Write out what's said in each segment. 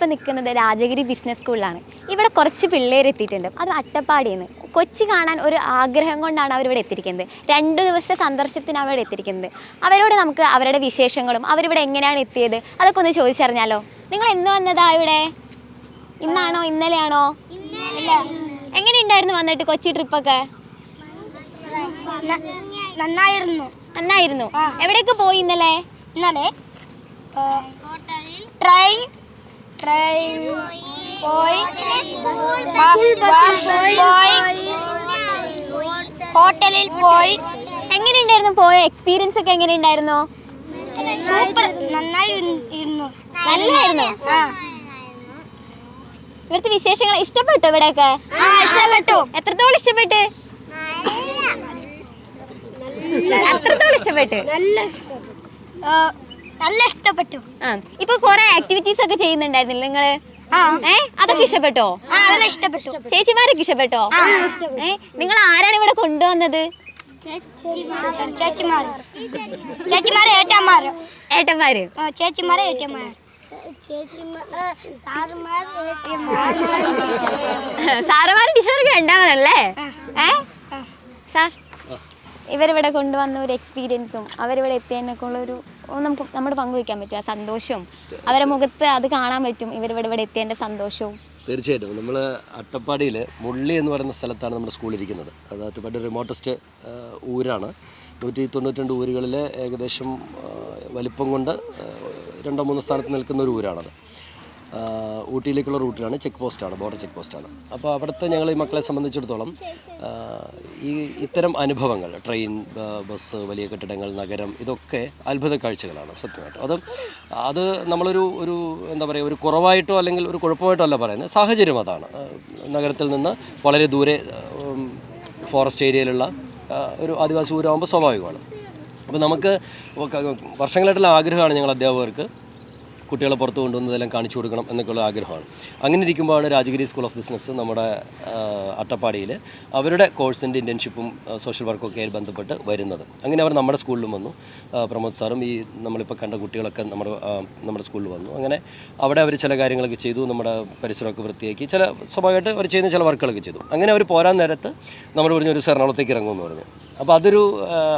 പോകുന്നത് രാജഗിരി ബിസിനസ് സ്കൂളിലാണ് ഇവിടെ കുറച്ച് പിള്ളേർ എത്തിയിട്ടുണ്ട്. അത് അട്ടപ്പാടിയിൽ നിന്ന് കൊച്ചി കാണാൻ ഒരു ആഗ്രഹം കൊണ്ടാണ് അവരിവിടെ എത്തിയിരിക്കുന്നത്. രണ്ട് ദിവസത്തെ സന്ദർശനത്തിനാണ് ഇവിടെ എത്തിയിരിക്കുന്നത്. അവരോട് നമുക്ക് അവരുടെ വിശേഷങ്ങളും അവരിവിടെ എങ്ങനെയാണ് എത്തിയത് അതൊക്കെ ഒന്ന് ചോദിച്ചറിഞ്ഞാലോ? നിങ്ങൾ എന്ന് വന്നതാ ഇവിടെ? ഇന്നാണോ? ഇന്നലെയാണോ? എങ്ങനെയുണ്ടായിരുന്നു വന്നിട്ട് കൊച്ചി ട്രിപ്പൊക്കെ നന്നായിരുന്നു. നന്നായിരുന്നു. എവിടേക്ക് പോയി ഇന്നലെ? ഇന്നലെ ട്രെയിൻ ട്രെയിൻ പോയി ബസ് പോയി ഹോട്ടലിൽ പോയി. എങ്ങനെയുണ്ടായിരുന്നു പോയ എക്സ്പീരിയൻസ് ഒക്കെ എങ്ങനെയുണ്ടായിരുന്നു? സൂപ്പർ നന്നായി ഇരുന്നു. നല്ലായിരുന്നു? ഇവിടുത്തെ വിശേഷങ്ങൾ ഇഷ്ടപ്പെട്ടു ഇവിടെയൊക്കെ? ഇഷ്ടപ്പെട്ടു. എത്രത്തോളം ഇഷ്ടപ്പെട്ട്? എത്രത്തോളം ഇഷ്ടപ്പെട്ട്? നല്ല നല്ല ഇഷ്ടപ്പെട്ടു. ആ ഇപ്പൊ കൊറേ ആക്ടിവിറ്റീസ് ഒക്കെ ചെയ്യുന്നുണ്ടായിരുന്നില്ല നിങ്ങൾ? ഏ അതൊക്കെ ഇഷ്ടപ്പെട്ടോ? ഇഷ്ടപ്പെട്ടു. ചേച്ചിമാരൊക്കെ ഇഷ്ടപ്പെട്ടോ. ഏ നിങ്ങൾ ആരാണ് ഇവിടെ കൊണ്ടുവന്നത്? ഏട്ടന്മാര്. സാറുമാർ സാറുമാരും ടീച്ചറൊക്കെ രണ്ടാമതല്ലേ ഏ? സാർ ഇവരിവിടെ കൊണ്ടുവന്ന ഒരു എക്സ്പീരിയൻസും അവരിവിടെ എത്തിയതിനൊക്കെ ഉള്ളൊരു ഒന്ന് നമുക്ക് നമ്മുടെ പങ്കുവയ്ക്കാൻ പറ്റും ആ സന്തോഷവും അവരെ മുഖത്ത് അത് കാണാൻ പറ്റും. ഇവർ ഇവിടെ എത്തിയതിന്റെ സന്തോഷവും. തീർച്ചയായിട്ടും. നമ്മൾ അട്ടപ്പാടിയിൽ മുള്ളി എന്ന് പറയുന്ന സ്ഥലത്താണ് നമ്മുടെ സ്കൂൾ ഇരിക്കുന്നത്. അത് അട്ടപ്പാടി റിമോട്ടസ്റ്റ് ഊരാണ്. നൂറ്റി തൊണ്ണൂറ്റിരണ്ട് ഊരുകളിൽ ഏകദേശം വലിപ്പം കൊണ്ട് രണ്ടോ മൂന്നോ സ്ഥാനത്ത് നിൽക്കുന്ന ഒരു ഊരാണത്. ഊട്ടിയിലേക്കുള്ള റൂട്ടിലാണ് ചെക്ക് പോസ്റ്റാണ് ബോർഡർ ചെക്ക് പോസ്റ്റാണ്. അപ്പോൾ അവിടുത്തെ ഞങ്ങൾ ഈ മക്കളെ സംബന്ധിച്ചിടത്തോളം ഈ ഇത്തരം അനുഭവങ്ങൾ ട്രെയിൻ ബസ് വലിയ കെട്ടിടങ്ങൾ നഗരം ഇതൊക്കെ അത്ഭുത കാഴ്ചകളാണ് സത്യമായിട്ടും. അത് അത് നമ്മളൊരു ഒരു എന്താ പറയുക ഒരു കുറവായിട്ടോ അല്ലെങ്കിൽ ഒരു കുഴപ്പമായിട്ടോ അല്ല പറയുന്നത് സാഹചര്യം അതാണ്. നഗരത്തിൽ നിന്ന് വളരെ ദൂരെ ഫോറസ്റ്റ് ഏരിയയിലുള്ള ഒരു ആദിവാസി ഊരാകുമ്പോൾ സ്വാഭാവികമാണ്. അപ്പോൾ നമുക്ക് വർഷങ്ങളായിട്ടുള്ള ആഗ്രഹമാണ് ഞങ്ങൾ അധ്യാപകർക്ക് കുട്ടികളെ പുറത്ത് കൊണ്ടുവന്നതെല്ലാം കാണിച്ചു കൊടുക്കണം എന്നൊക്കെയുള്ള ആഗ്രഹമാണ്. അങ്ങനെ ഇരിക്കുമ്പോഴാണ് രാജഗിരി സ്കൂൾ ഓഫ് ബിസിനസ് നമ്മുടെ അട്ടപ്പാടിയിൽ അവരുടെ കോഴ്സിന്റെ ഇന്റേൺഷിപ്പും സോഷ്യൽ വർക്കൊക്കെ ആയി ബന്ധപ്പെട്ട് വരുന്നത്. അങ്ങനെ അവർ നമ്മുടെ സ്കൂളിലും വന്നു. പ്രമോദ് സാറും ഈ നമ്മളിപ്പോൾ കണ്ട കുട്ടികളൊക്കെ നമ്മുടെ നമ്മുടെ സ്കൂളിൽ വന്നു. അങ്ങനെ അവിടെ അവർ ചില കാര്യങ്ങളൊക്കെ ചെയ്തു. നമ്മുടെ പരിസരമൊക്കെ വൃത്തിയാക്കി. ചില സ്വാഭാവികമായിട്ട് അവർ ചെയ്യുന്ന ചില വർക്കുകളൊക്കെ ചെയ്തു. അങ്ങനെ അവർ പോരാൻ നേരത്ത് നമ്മൾ പറഞ്ഞു ഒരു എറണാകുളത്തേക്ക് ഇറങ്ങുമെന്ന് പറഞ്ഞു. അപ്പോൾ അതൊരു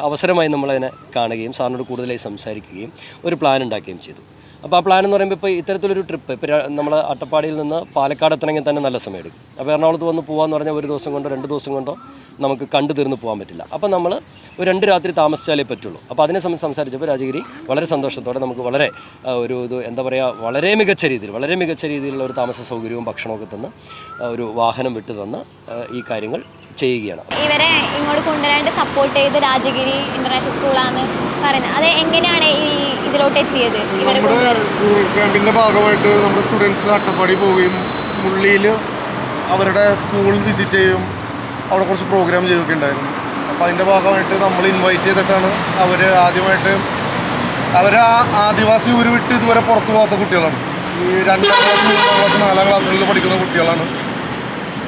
അവസരമായി നമ്മളതിനെ കാണുകയും സാറിനോട് കൂടുതലായി സംസാരിക്കുകയും ഒരു പ്ലാൻ ഉണ്ടാക്കുകയും ചെയ്തു. അപ്പോൾ ആ പ്ലാൻ എന്ന് പറയുമ്പോൾ ഇപ്പോൾ ഇത്തരത്തിലൊരു ട്രിപ്പ് ഇപ്പോൾ നമ്മൾ അട്ടപ്പാടിയിൽ നിന്ന് പാലക്കാട് എത്തണമെങ്കിൽ തന്നെ നല്ല സമയം എടുക്കും. അപ്പോൾ എറണാകുളത്ത് വന്ന് പോകാമെന്ന് പറഞ്ഞാൽ ഒരു ദിവസം കൊണ്ടോ രണ്ട് ദിവസം കൊണ്ടോ നമുക്ക് കണ്ടു തീർന്ന് പോകാൻ പറ്റില്ല. അപ്പോൾ നമ്മൾ ഒരു രണ്ട് രാത്രി താമസിച്ചാലേ പറ്റുള്ളൂ. അപ്പോൾ അതിനെ സംബന്ധിച്ച് സംസാരിച്ചപ്പോൾ രാജഗിരി വളരെ സന്തോഷത്തോടെ നമുക്ക് വളരെ ഒരു ഇത് എന്താ പറയുക വളരെ മികച്ച രീതിയിൽ വളരെ മികച്ച രീതിയിലുള്ള ഒരു താമസ സൗകര്യവും ഭക്ഷണമൊക്കെ തന്ന് ഒരു വാഹനം വിട്ടു തന്ന് ഈ കാര്യങ്ങൾ ചെയ്യുകയാണ്. ഇവരെ ഇങ്ങോട്ട് കൊണ്ടുവരാണ്ട് സപ്പോർട്ട് ചെയ്ത് രാജഗിരി ഇന്റർനാഷണൽ സ്കൂളാന്ന് പറയുന്നത്. അത് എങ്ങനെയാണ് ഇതിലോട്ട് എത്തിയത് നമ്മുടെ ക്യാമ്പിന്റെ ഭാഗമായിട്ട് നമ്മുടെ സ്റ്റുഡൻസ് അട്ടപ്പാടി പോവുകയും മുള്ളിയിൽ അവരുടെ സ്കൂൾ വിസിറ്റ് ചെയ്യും. അവിടെ കുറച്ച് പ്രോഗ്രാം ചെയ്യുകയൊക്കെ ഉണ്ടായിരുന്നു. അപ്പോൾ അതിന്റെ ഭാഗമായിട്ട് നമ്മൾ ഇൻവൈറ്റ് ചെയ്തിട്ടാണ് അവർ ആദ്യമായിട്ട് അവർ ആ ആദിവാസി ഊര് വിട്ട് ഇതുവരെ പുറത്തു പോകാത്ത കുട്ടികളാണ്. ഈ രണ്ടാം ക്ലാസ് മൂന്നാം ക്ലാസ് നാലാം ക്ലാസ്സുകളിൽ പഠിക്കുന്ന കുട്ടികളാണ്.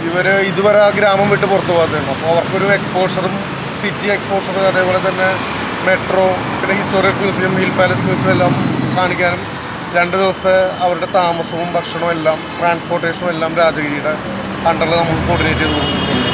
ഇവർ ഇതുവരെ ആ ഗ്രാമം വിട്ട് പുറത്തു പോകാത്തതാണ് അപ്പോൾ അവർക്കൊരു എക്സ്പോഷറും സിറ്റി എക്സ്പോഷറും അതേപോലെ തന്നെ മെട്രോ പിന്നെ historic museum hill palace museum എല്ലാം കാണിക്കാനും രണ്ട് ദിവസത്തെ അവരുടെ താമസവും ഭക്ഷണവും എല്ലാം ട്രാൻസ്പോർട്ടേഷനും എല്ലാം രാജഗിരിയുടെ അണ്ടറിൽ നമ്മൾ കോർഡിനേറ്റ് ചെയ്ത് കൊടുക്കുന്നുണ്ട്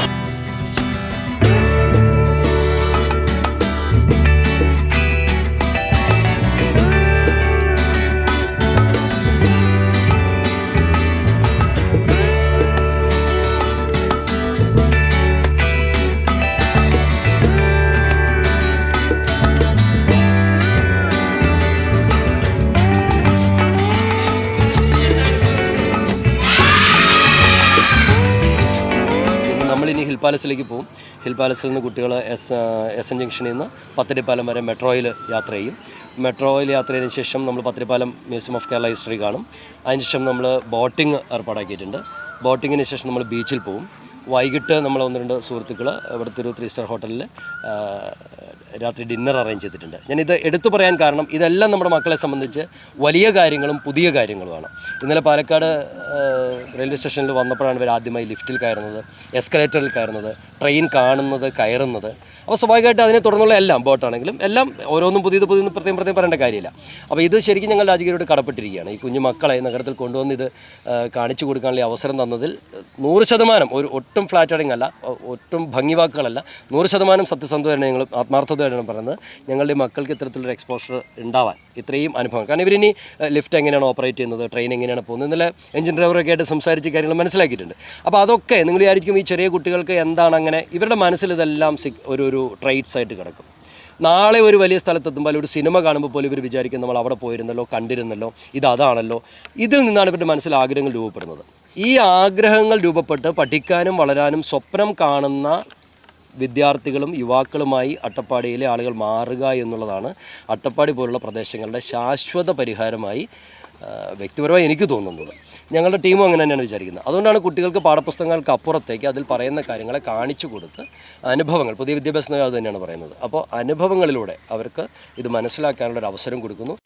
പാലസിലേക്ക് പോകും ഹിൽ പാലസിൽ നിന്ന് കുട്ടികൾ എസ് എസ് എൻ ജംഗ്ഷനിൽ നിന്ന് പത്തരിപ്പാലം വരെ മെട്രോയിൽ യാത്ര ചെയ്യും. മെട്രോയിൽ യാത്ര ചെയ്തതിന് ശേഷം നമ്മൾ പത്തരിപ്പാലം മ്യൂസിയം ഓഫ് കേരള ഹിസ്റ്ററി കാണും. അതിനുശേഷം നമ്മൾ ബോട്ടിംഗ് ഏർപ്പാടാക്കിയിട്ടുണ്ട്. ബോട്ടിങ്ങിന് ശേഷം നമ്മൾ ബീച്ചിൽ പോകും വൈകിട്ട് നമ്മൾ ഒന്ന് രണ്ട് സുഹൃത്തുക്കൾ ഇവിടുത്തെ ഒരു ത്രീ സ്റ്റാർ ഹോട്ടലിൽ രാത്രി ഡിന്നർ അറേഞ്ച് ചെയ്തിട്ടുണ്ട്. ഞാനിത് എടുത്തു പറയാൻ കാരണം ഇതെല്ലാം നമ്മുടെ മക്കളെ സംബന്ധിച്ച് വലിയ കാര്യങ്ങളും പുതിയ കാര്യങ്ങളുമാണ്. ഇന്നലെ പാലക്കാട് റെയിൽവേ സ്റ്റേഷനിൽ വന്നപ്പോഴാണ് ഇവർ ആദ്യമായി ലിഫ്റ്റിൽ കയറുന്നത് എസ്കലേറ്ററിൽ കയറുന്നത്. ട്രെയിൻ കാണുന്നത് കയറുന്നത്. അപ്പോൾ സ്വാഭാവികമായിട്ട് അതിനെ തുടർന്നുള്ള എല്ലാം ബോട്ടാണെങ്കിലും എല്ലാം ഓരോന്നും പുതിയത് പുതിയത് പ്രത്യേകം പ്രത്യേകം പറയേണ്ട കാര്യമില്ല. അപ്പോൾ ഇത് ശരിക്കും ഞങ്ങൾ രാജകീയരോട് കടപ്പെട്ടിരിക്കുകയാണ്. ഈ കുഞ്ഞു മക്കളെ നഗരത്തിൽ കൊണ്ടുവന്ന് ഇത് കാണിച്ചു കൊടുക്കാനുള്ള അവസരം തന്നതിൽ നൂറ് ശതമാനം ഒരു ഒട്ടും ഫ്ലാറ്ററിങ് അല്ല ഒട്ടും ഭംഗി വാക്കുകളല്ല നൂറ് ശതമാനം സത്യസന്ധതയാണ് ഞങ്ങൾ ആത്മാർത്ഥതയാണ് പറയുന്നത്. ഞങ്ങളുടെ മക്കൾക്ക് ഇത്തരത്തിലൊരു എക്സ്പോഷർ ഉണ്ടാവാൻ ഇത്രയും അനുഭവം. കാരണം ഇവരിനി ലിഫ്റ്റ് എങ്ങനെയാണ് ഓപ്പറേറ്റ് ചെയ്യുന്നത് ട്രെയിൻ എങ്ങനെയാണ് പോകുന്നത് ഇന്നലെ എഞ്ചിൻ ഡ്രൈവറൊക്കെ ആയിട്ട് സംസാരിച്ച് കാര്യങ്ങൾ മനസ്സിലാക്കിയിട്ടുണ്ട്. അപ്പോൾ അതൊക്കെ നിങ്ങൾ വിചാരിക്കും ഈ ചെറിയ കുട്ടികൾക്ക് എന്താണ് അങ്ങനെ ഇവരുടെ മനസ്സിൽ ഇതെല്ലാം ഒരു ഒരു ട്രൈറ്റ്സ് ആയിട്ട് കിടക്കും. നാളെ ഒരു വലിയ സ്ഥലത്തെത്തുമ്പോൾ ഒരു സിനിമ കാണുമ്പോൾ പോലും ഇവർ വിചാരിക്കും നമ്മൾ അവിടെ പോയിരുന്നല്ലോ കണ്ടിരുന്നല്ലോ ഇത് അതാണല്ലോ. ഇതിൽ നിന്നാണ് ഇവരുടെ മനസ്സിൽ ആഗ്രഹങ്ങൾ രൂപപ്പെടുന്നത്. ഈ ആഗ്രഹങ്ങൾ രൂപപ്പെട്ട് പഠിക്കാനും വളരാനും സ്വപ്നം കാണുന്ന വിദ്യാർത്ഥികളും യുവാക്കളുമായി അട്ടപ്പാടിയിലെ ആളുകൾ മാറുക എന്നുള്ളതാണ് അട്ടപ്പാടി പോലുള്ള പ്രദേശങ്ങളുടെ ശാശ്വത പരിഹാരമായി വ്യക്തിപരമായി എനിക്ക് തോന്നുന്നത്. ഞങ്ങളുടെ ടീമും അങ്ങനെ തന്നെയാണ് വിചാരിക്കുന്നത്. അതുകൊണ്ടാണ് കുട്ടികൾക്ക് പാഠപുസ്തകങ്ങൾക്ക് അപ്പുറത്തേക്ക് അതിൽ പറയുന്ന കാര്യങ്ങളെ കാണിച്ചു കൊടുത്ത് അനുഭവങ്ങൾ പുതിയ വിദ്യാഭ്യാസ നയം അത് തന്നെയാണ് പറയുന്നത്. അപ്പോൾ അനുഭവങ്ങളിലൂടെ അവർക്ക് ഇത് മനസ്സിലാക്കാനുള്ള ഒരു അവസരം കൊടുക്കുന്നു.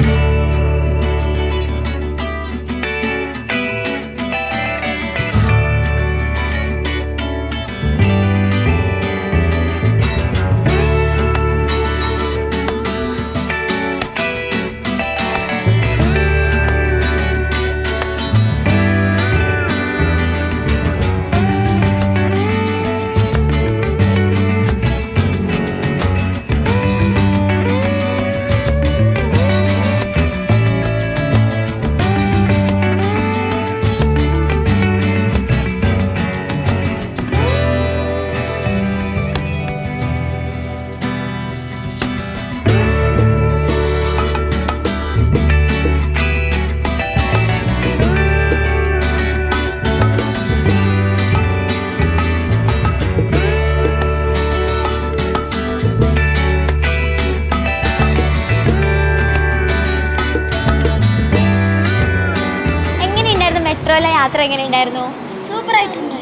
എങ്ങനെ ഉണ്ടായിരുന്നു സൂപ്പർ ആയിട്ടുണ്ട്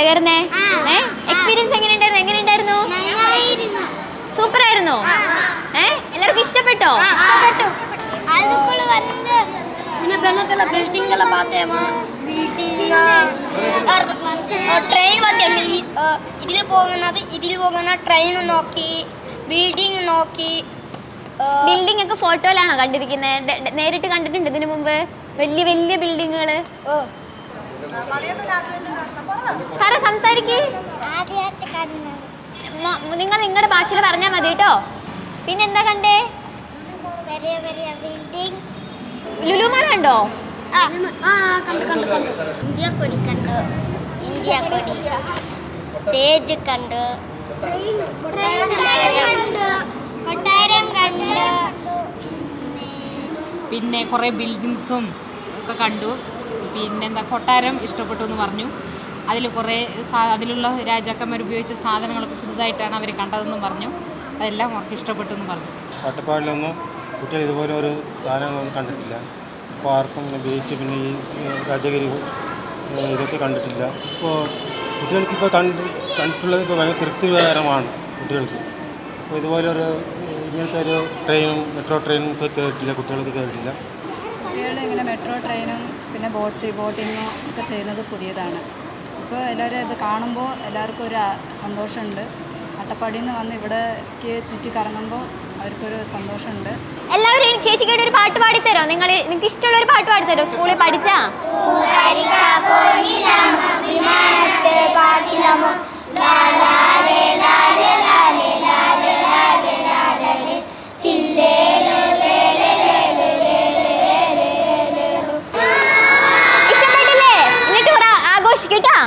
കയറുന്നേ എക്സ്പീരിയൻസ് എങ്ങനെ ഉണ്ടായിരുന്നു എങ്ങനെ ഉണ്ടായിരുന്നു സൂപ്പർ ആയിരുന്നു എല്ലാവർക്കും ഇഷ്ടപ്പെട്ടോ? ട്രെയിൻ ഇതിൽ പോകുന്നത് ഇതിൽ പോകുന്ന ട്രെയിൻ നോക്കി ബിൽഡിംഗ് നോക്കി ബിൽഡിംഗ് ഒക്കെ ഫോട്ടോയിലാണോ കണ്ടിരിക്കുന്നത് നേരിട്ട് കണ്ടിട്ടുണ്ട് ഇതിനു മുമ്പ്? വലിയ വലിയ ബിൽഡിങ്ങുകൾ പറ സംസാരിക്കേ. നിങ്ങൾ നിങ്ങളുടെ ഭാഷയിൽ പറഞ്ഞാൽ മതി കേട്ടോ. പിന്നെന്താ കണ്ടേ? കണ്ടു? കണ്ടു ഇന്ത്യ കൊടി കണ്ടു. ഇന്ത്യ കൊടി സ്റ്റേജ് കണ്ടു. കൊട്ടാരം കണ്ടു. പിന്നെ കുറേ ബിൽഡിങ്സും ഒക്കെ കണ്ടു. പിന്നെന്താ കൊട്ടാരം ഇഷ്ടപ്പെട്ടു എന്ന് പറഞ്ഞു. അതിൽ കുറേ അതിലുള്ള രാജാക്കന്മാർ ഉപയോഗിച്ച സാധനങ്ങളൊക്കെ പുതുതായിട്ടാണ് അവർ കണ്ടതെന്നും പറഞ്ഞു. അതെല്ലാം അവർക്ക് ഇഷ്ടപ്പെട്ടു എന്ന് പറഞ്ഞു. കട്ടപ്പാടിലൊന്നും കുട്ടികൾ ഇതുപോലെ ഒരു സ്ഥാനങ്ങളൊന്നും കണ്ടിട്ടില്ല. പാർക്കും പിന്നെ ബീച്ച് പിന്നെ ഈ രാജഗിരി ഇതൊക്കെ കണ്ടിട്ടില്ല. ഇപ്പോൾ കുട്ടികൾക്ക് ഇപ്പോൾ കണ്ട് കണ്ടിട്ടുള്ളത് ഇപ്പോൾ ഭയങ്കര തൃപ്തികരമാണ് കുട്ടികൾക്ക്. അപ്പോൾ ഇതുപോലെ ഒരു ഇങ്ങനത്തെ ഒരു ട്രെയിനും മെട്രോ ട്രെയിനും ഇപ്പോൾ കയറിയിട്ടില്ല കുട്ടികൾക്ക് കയറിയിട്ടില്ല കുട്ടികൾ ഇങ്ങനെ മെട്രോ ട്രെയിനും പിന്നെ ബോട്ട് ബോട്ടിങ്ങും ഒക്കെ ചെയ്യുന്നത് പുതിയതാണ്. ഇപ്പോൾ എല്ലാവരും ഇത് കാണുമ്പോൾ എല്ലാവർക്കും ഒരു സന്തോഷമുണ്ട്. അട്ടപ്പാടിയിൽ നിന്ന് വന്ന് ഇവിടേക്ക് ചുറ്റിക്കറങ്ങുമ്പോൾ അവർക്കൊരു സന്തോഷമുണ്ട്. എല്ലാവരും എനിക്ക് ചേച്ചിക്കായിട്ട് ഒരു പാട്ട് പാടിത്തരോ? നിങ്ങൾ നിങ്ങൾക്ക് ഇഷ്ടമുള്ള ഒരു പാട്ട് പാടിത്തരോ? സ്കൂളിൽ പഠിച്ചാ? പാട്ടിലമോ കേട്ടാ?